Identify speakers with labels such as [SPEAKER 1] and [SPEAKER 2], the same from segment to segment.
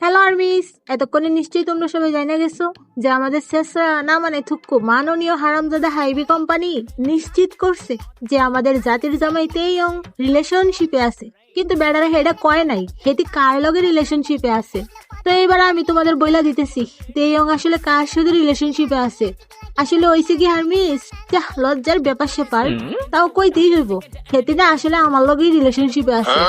[SPEAKER 1] Hello armies এতক্ষণে নিশ্চয়ই তোমরা সবাই জানা গেছো যে আমাদের শেষরা না মানে থুক্কু মাননীয় হারামজাদা হাইবি কোম্পানি নিশ্চিত করছে যে আমাদের জাতির জামাই তেইয়ং রিলেশনশিপে আছে। কিন্তু বেড়ারা হেডা কয় নাই হেটি কার লগে রিলেশনশিপে আছে। তো এবার আমি তোমাদের বইলা দিতেছি তেইয়ং আসলে কার সাথে রিলেশনশিপে আছে। আসলে ওইসে কি হারমিস? যা লজ্জার ব্যাপার সেপার তাও কইতেই হইব হেতি না আসলে আমার লগেই রিলেশনশিপে আছে।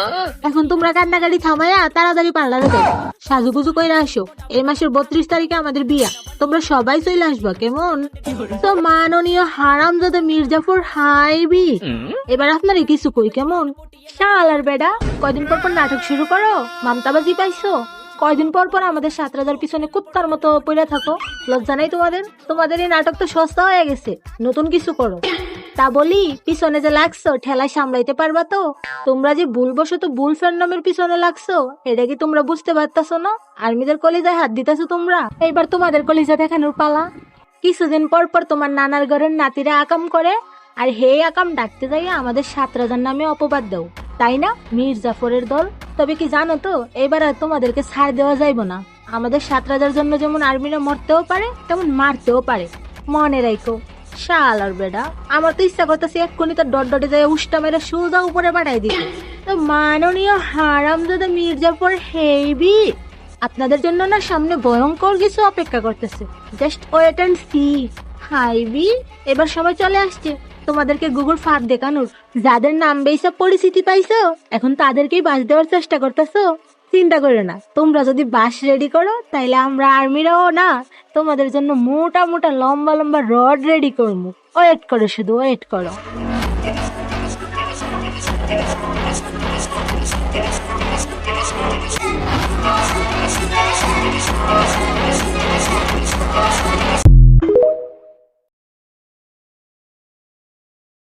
[SPEAKER 1] এখন তোমরা কান্নাকাটি থামাইয়া তাড়াতাড়ি পার্লারে যাও। সাজুগুজু কইরা আসো। এই মাসের বত্রিশ তারিখে আমাদের বিয়া। তোমরা সবাই চলে আসবা কেমন? তো মাননীয় হারাম দাদা মির্জাফর হাইবি। এবার আপনারা কিছু কই কেমন? শালার বেডা কয়দিন পর পর নাটক শুরু করো? মামতাবাজি পাইছো? কয়দিন পর পর আমাদের সাত রাজার পিছনে কুত্তার মতো পড়ে থাকো? লজ্জা নাই তোমাদের? তোমাদের এই নাটক তো সস্তা হয়ে গেছে। নতুন কিছু করো। তা বলি, পিছনে যে লাগছো ঠেলায় সামলাইতে পারবা তো? তোমরা যে ভুলবশত ভুল ফ্যান্ডমের পিছনে লাগছো, এটা কি তোমরা বুঝতে পারতাছো না? আর্মিদের কলিজায় হাত দিতেছো তোমরা? এইবার তোমাদের কলিজা দেখানোর পালা। কিছুদিন পর পর তোমার নানার ঘরের নাতিরা আকাম করে, আর হে আকাম ডাকতে যাইয়া আমাদের সাত রাজার নামে অপবাদ দাও। তাই না, মীর জাফরের দল? তবে কি জানো তো, এবার আর তোমাদেরকে ছাড় দেওয়া যাইব না। আমাদের সাত রাজার জন্য যেমন আর্মিরা মরতেও পারে, তেমন মারতেও পারে। মনে রাখো শালার বেডা আমার তো ইচ্ছা করতেছে এক্ষুনি তার ডট ডটে যায় উষ্টা মেরে সোজা উপরে পাঠাই দিতে। তো মাননীয় হারাম দাদা মির্জাফর হেবি আপনাদের জন্য না সামনে ভয়ঙ্কর কিছু অপেক্ষা করতেছে। Just wait and see. হাইবি এবার সবাই চলে আসছে। তোমাদেরকে গুগল ফাঁদ দেখানোর। যাদের নাম বেসা পরিচিতি পাইছো, এখন তাদেরকেই বাস দেওয়ার চেষ্টা করতেছো। চিন্তা করো না। তোমরা যদি বাস রেডি করো, তাইলে আমরা আর্মিরাও না, তোমাদের জন্য মোটা মোটা লম্বা লম্বা রড রেডি করব ওয়েট করো শুধু ওয়েট করো।